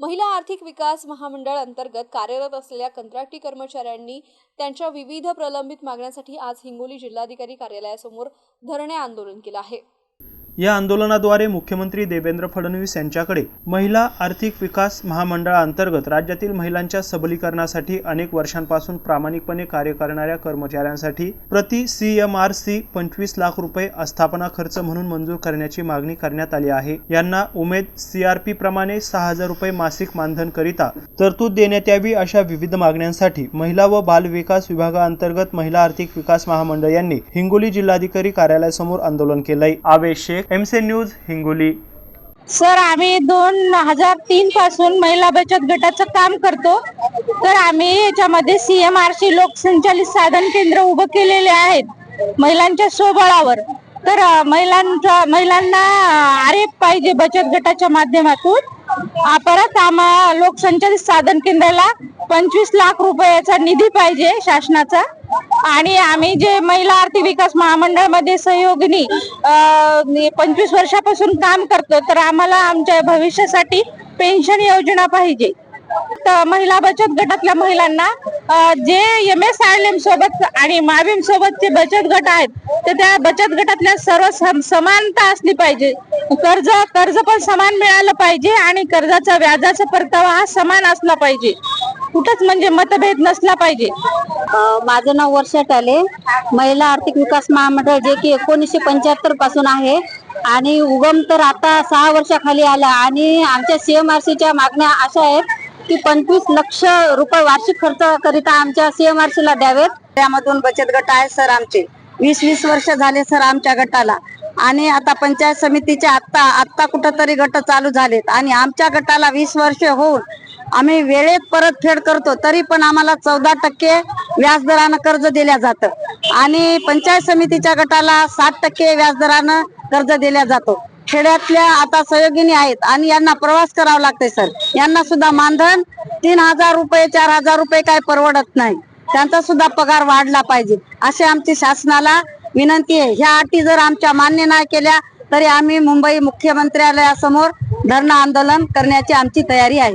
महिला आर्थिक विकास महामंडळ अंतर्गत कार्यरत असलेल्या कंत्राटी कर्मचाऱ्यांनी त्यांच्या विविध प्रलंबित मागण्यांसाठी आज हिंगोली जिल्हाधिकारी कार्यालयासमोर धरणे आंदोलन केलं आहे. या आंदोलनाद्वारे मुख्यमंत्री देवेंद्र फडणवीस यांच्याकडे महिला आर्थिक विकास महामंडळाअंतर्गत राज्यातील महिलांच्या सबलीकरणासाठी अनेक वर्षांपासून प्रामाणिकपणे कार्य करणाऱ्या कर्मचाऱ्यांसाठी प्रति सी एम आर सी पंचवीस लाख रुपये आस्थापना खर्च म्हणून मंजूर करण्याची मागणी करण्यात आली आहे. यांना उमेद सीआरपी प्रमाणे सहा हजार रुपये मासिक मानधन करिता तरतूद देण्यात यावी अशा विविध मागण्यांसाठी महिला व बाल विकास विभागाअंतर्गत महिला आर्थिक विकास महामंडळ यांनी हिंगोली जिल्हाधिकारी कार्यालयासमोर आंदोलन केलंय. आवेश शेख एमसे न्यूज हिंगोली. सर आम्ही दोन हजार तीन पासून महिला बचत गटाचं काम करतो. तर आम्ही याच्यामध्ये सीएमआरसी लोकसंचालित साधन केंद्र उभं केलेले आहेत महिलांच्या स्वबळावर. तर महिलांच्या महिलांना आरेप पाहिजे बचत गटाच्या माध्यमातून. परत आम्हा लोकसंचालित साधन केंद्राला पंचवीस लाख रुपयाचा निधी पाहिजे शासनाचा. आणि आम्ही जे महिला आर्थिक विकास महामंडळामध्ये सहयोगिनी पंचवीस वर्षापासून काम करतो तर आम्हाला आमच्या भविष्यासाठी पेन्शन योजना पाहिजे. तर महिला बचत गटातल्या महिलांना जे एम एस आय एम सोबत आणि माविम सोबतचे बचत गट आहेत तर त्या बचत गटातल्या सर्व समानता असली पाहिजे. कर्ज कर्ज पण समान मिळालं पाहिजे आणि कर्जाचा व्याजाचा परतावा हा समान असला पाहिजे. कुठंच म्हणजे मतभेद नसला पाहिजे. माझं नाव वर्षा टाले. महिला आर्थिक विकास महामंडळ जे की एकोणीसशे पंच्याहत्तरपासून आहे. आणि उगम तर आता सहा वर्षाखाली आला. आणि आमच्या सीएमआरसीच्या मागण्या अशा आहेत की पंचवीस लक्ष रुपये वार्षिक खर्च करिता आमच्या सीएमआरसी ला द्यावेत. त्यामधून बचत गट आहे सर आमचे. वीस वीस वर्ष झाले सर आमच्या गटाला. आणि आता पंचायत समितीच्या आत्ता आत्ता कुठंतरी गट चालू झालेत. आणि आमच्या गटाला वीस वर्ष होऊन आम्ही वेळेत परतफेड करतो तरी पण आम्हाला चौदा टक्के व्याजदरानं कर्ज दिल्या जातं. आणि पंचायत समितीच्या गटाला सात टक्के व्याजदरानं कर्ज दिल्या जातो. खेड्यातल्या आता सहयोगिनी आहेत आणि यांना प्रवास करावा लागतंय सर. यांना सुद्धा मानधन तीन हजार रुपये चार हजार रुपये काय परवडत नाही. त्यांचा सुद्धा पगार वाढला पाहिजे. अशी आमची शासनाला विनंती आहे. ह्या अटी जर आमच्या मान्य नाही केल्या तरी आम्ही मुंबई मुख्यमंत्र्यालयासमोर धरणं आंदोलन करण्याची आमची तयारी आहे.